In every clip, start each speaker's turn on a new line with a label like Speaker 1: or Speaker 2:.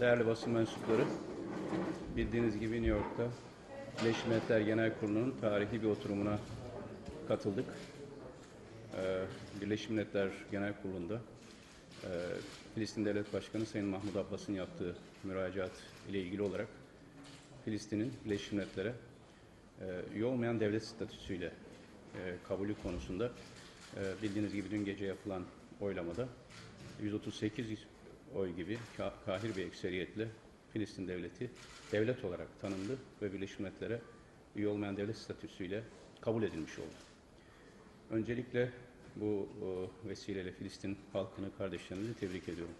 Speaker 1: Değerli basın mensupları, bildiğiniz gibi New York'ta Birleşmiş Milletler Genel Kurulu'nun tarihi bir oturumuna katıldık. Ee, Birleşmiş Milletler Genel Kurulu'nda e, Filistin Devlet Başkanı Sayın Mahmut Abbas'ın yaptığı müracaat ile ilgili olarak Filistin'in Birleşmiş Milletler'e e, olmayan devlet statüsüyle e, kabulü konusunda e, bildiğiniz gibi dün gece yapılan oylamada 138 oy gibi ka- kahir bir ekseriyetle Filistin devleti devlet olarak tanındı ve Birleşmiş Milletler'e üye olmayan devlet statüsüyle kabul edilmiş oldu. Öncelikle bu vesileyle Filistin halkını, kardeşlerimizi tebrik ediyorum.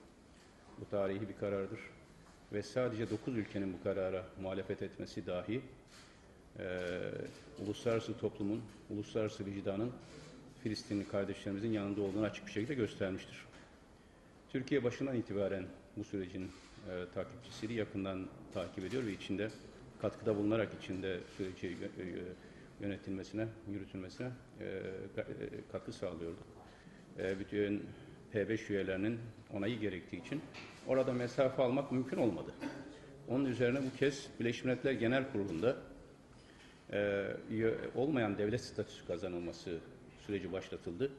Speaker 1: Bu tarihi bir karardır ve sadece 9 ülkenin bu karara muhalefet etmesi dahi e, uluslararası toplumun, uluslararası vicdanın Filistinli kardeşlerimizin yanında olduğunu açık bir şekilde göstermiştir. Türkiye başından itibaren bu sürecin e, takipçisiydi, yakından takip ediyor ve içinde katkıda bulunarak içinde süreci e, yönetilmesine, yürütülmesine e, e, katkı sağlıyordu. E, bütün P5 üyelerinin onayı gerektiği için orada mesafe almak mümkün olmadı. Onun üzerine bu kez Birleşmiş Milletler Genel Kurulu'nda e, olmayan devlet statüsü kazanılması süreci başlatıldı.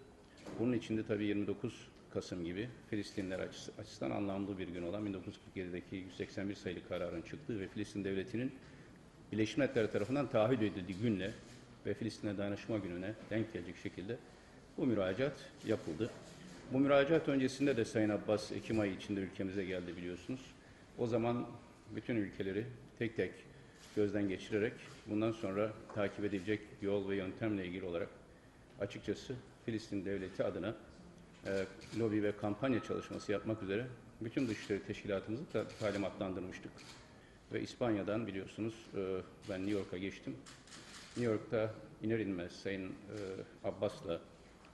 Speaker 1: Bunun içinde tabii 29 Kasım gibi Filistinler açısı- açısından anlamlı bir gün olan 1947'deki 181 sayılı kararın çıktığı ve Filistin Devleti'nin Birleşmiş Milletler tarafından taahhüt edildiği günle ve Filistin'e dayanışma gününe denk gelecek şekilde bu müracaat yapıldı. Bu müracaat öncesinde de Sayın Abbas Ekim ayı içinde ülkemize geldi biliyorsunuz. O zaman bütün ülkeleri tek tek gözden geçirerek bundan sonra takip edilecek yol ve yöntemle ilgili olarak açıkçası Filistin devleti adına e, lobi ve kampanya çalışması yapmak üzere bütün dışişleri teşkilatımızı ta- talimatlandırmıştık. Ve İspanya'dan biliyorsunuz e, ben New York'a geçtim. New York'ta iner inmez Sayın e, Abbas'la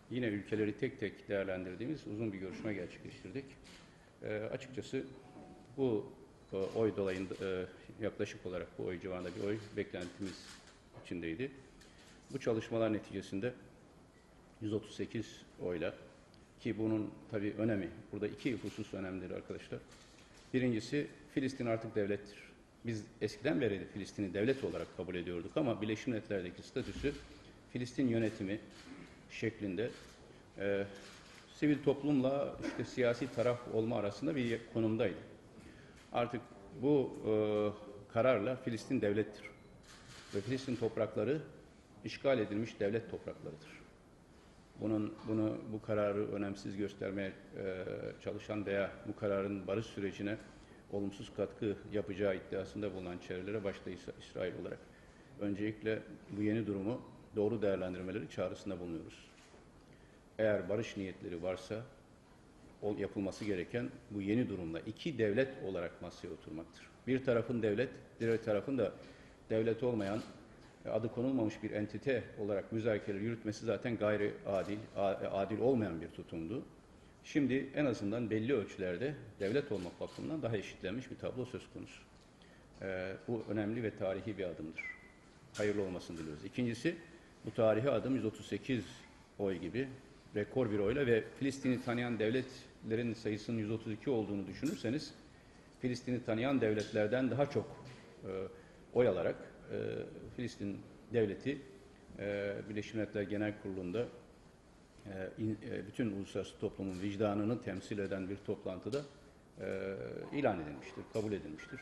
Speaker 1: yine ülkeleri tek tek değerlendirdiğimiz uzun bir görüşme gerçekleştirdik. E, açıkçası bu e, oy dolayında e, yaklaşık olarak bu oy civarında bir oy beklentimiz içindeydi. Bu çalışmalar neticesinde 138 oyla ki bunun tabii önemi, burada iki husus önemlidir arkadaşlar. Birincisi Filistin artık devlettir. Biz eskiden beri Filistin'i devlet olarak kabul ediyorduk ama Birleşmiş Milletler'deki statüsü Filistin yönetimi şeklinde e, sivil toplumla işte siyasi taraf olma arasında bir konumdaydı. Artık bu e, kararla Filistin devlettir. Ve Filistin toprakları işgal edilmiş devlet topraklarıdır. Bunun bunu bu kararı önemsiz göstermeye e, çalışan veya bu kararın barış sürecine olumsuz katkı yapacağı iddiasında bulunan çevrelere başta İs- İsrail olarak öncelikle bu yeni durumu doğru değerlendirmeleri çağrısında bulunuyoruz. Eğer barış niyetleri varsa yapılması gereken bu yeni durumda iki devlet olarak masaya oturmaktır. Bir tarafın devlet, diğer tarafın da devlet olmayan, adı konulmamış bir entite olarak müzakereleri yürütmesi zaten gayri adil, a- adil olmayan bir tutumdu. Şimdi en azından belli ölçülerde devlet olmak bakımından daha eşitlenmiş bir tablo söz konusu. Ee, bu önemli ve tarihi bir adımdır. Hayırlı olmasını diliyoruz. İkincisi, bu tarihi adım 138 oy gibi rekor bir oyla ve Filistin'i tanıyan devletlerin sayısının 132 olduğunu düşünürseniz, Filistin'i tanıyan devletlerden daha çok e, oy alarak e, Filistin devleti e, Birleşmiş Milletler Genel Kurulu'nda e, in- e, bütün uluslararası toplumun vicdanını temsil eden bir toplantıda e, ilan edilmiştir, kabul edilmiştir.